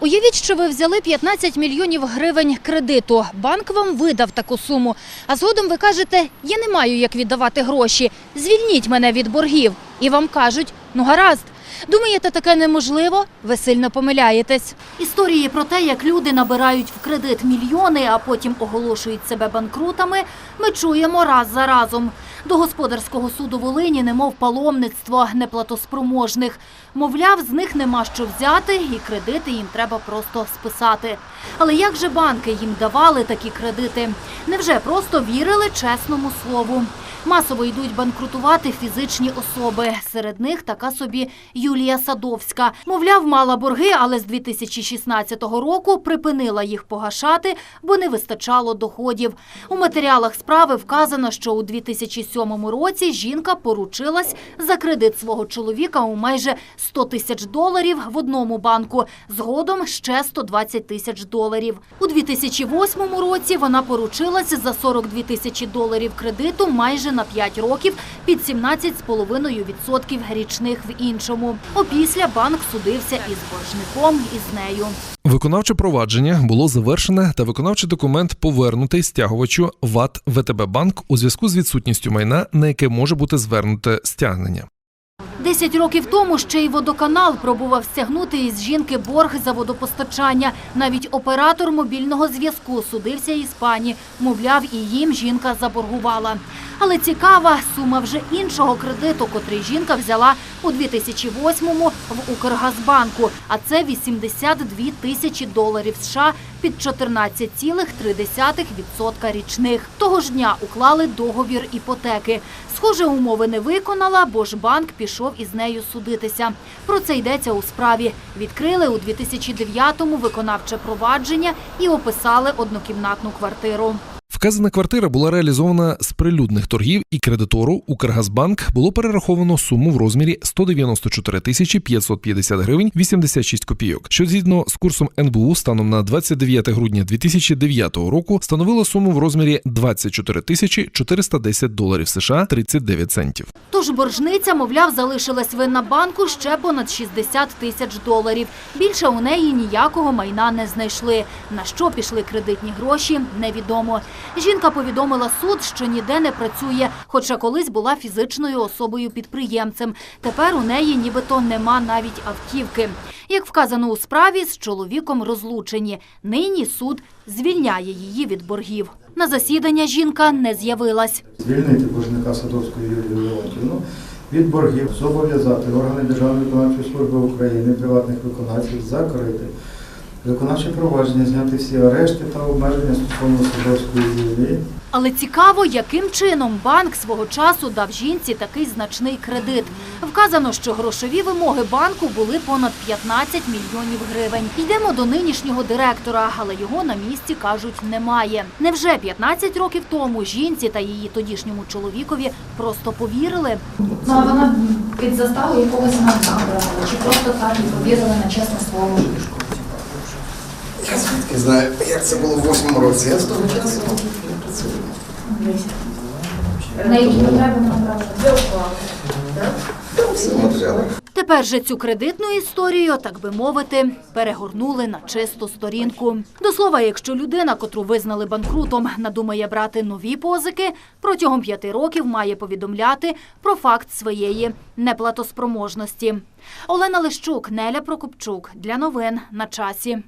Уявіть, що ви взяли 15 мільйонів гривень кредиту. Банк вам видав таку суму. А згодом ви кажете, я не маю як віддавати гроші. Звільніть мене від боргів. І вам кажуть, ну гаразд. Думаєте, таке неможливо? Ви сильно помиляєтесь. Історії про те, як люди набирають в кредит мільйони, а потім оголошують себе банкрутами, ми чуємо раз за разом. До господарського суду Волині немов паломництво неплатоспроможних. Мовляв, з них нема що взяти, і кредити їм треба просто списати. Але як же банки їм давали такі кредити? Невже просто вірили чесному слову? Масово йдуть банкрутувати фізичні особи. Серед них така собі Юлія Садовська. Мовляв, мала борги, але з 2016 року припинила їх погашати, бо не вистачало доходів. У матеріалах справи вказано, що у 2007 році жінка поручилась за кредит свого чоловіка у майже 100 тисяч доларів в одному банку. Згодом ще 120 тисяч доларів. У 2008 році вона поручилась за 42 тисячі доларів кредиту майже на 5 років під 17,5% річних в іншому. Опісля банк судився із боржником і з нею. Виконавче провадження було завершене та виконавчий документ повернутий стягувачу ВАТ ВТБ Банк у зв'язку з відсутністю майна, на яке може бути звернуте стягнення. Десять років тому ще й водоканал пробував стягнути із жінки борг за водопостачання. Навіть оператор мобільного зв'язку судився із пані. Мовляв, і їм жінка заборгувала. Але цікава сума вже іншого кредиту, котрий жінка взяла у 2008-му в Укргазбанку. А це 82 тисячі доларів США під 14,3% річних. Того ж дня уклали договір іпотеки. Схоже, умови не виконала, бо ж банк пішов із нею судитися. Про це йдеться у справі. Відкрили у 2009-му виконавче провадження і описали однокімнатну квартиру. Вказана квартира була реалізована з прилюдних торгів, і кредитору Укргазбанк було перераховано суму в розмірі 194 тисячі 550 гривень 86 копійок, що згідно з курсом НБУ станом на 29 грудня 2009 року становило суму в розмірі 24 тисячі 410 доларів США 39 центів. Тож боржниця, мовляв, залишилась винна банку ще понад 60 тисяч доларів. Більше у неї ніякого майна не знайшли. На що пішли кредитні гроші, невідомо. Жінка повідомила суд, що ніде не працює, хоча колись була фізичною особою-підприємцем. Тепер у неї нібито нема навіть автівки. Як вказано у справі, з чоловіком розлучені. Нині суд звільняє її від боргів. На засідання жінка не з'явилась. Звільнити боржника Садовської Юлію Леонтівну від боргів, зобов'язати органи Державної виконавчої служби України, приватних виконавців закрити виконавче провадження, зняти всі арешти та обмеження стосовно Садовської Юлії. Але цікаво, яким чином банк свого часу дав жінці такий значний кредит. Вказано, що грошові вимоги банку були понад 15 мільйонів гривень. Йдемо до нинішнього директора, але його на місці кажуть немає. Невже 15 років тому жінці та її тодішньому чоловікові просто повірили? Ну, а вона під заставу якогось набрала, чи просто так і повірила на чесне слово. Я звідки знаю, як це було в восьмому році. Я з того часу не працюю. На які потреби вона брала? Там всі матеріали. Тепер же цю кредитну історію, так би мовити, перегорнули на чисту сторінку. До слова, якщо людина, котру визнали банкрутом, надумає брати нові позики, протягом п'яти років має повідомляти про факт своєї неплатоспроможності. Олена Лищук, Неля Прокопчук. Для новин на часі.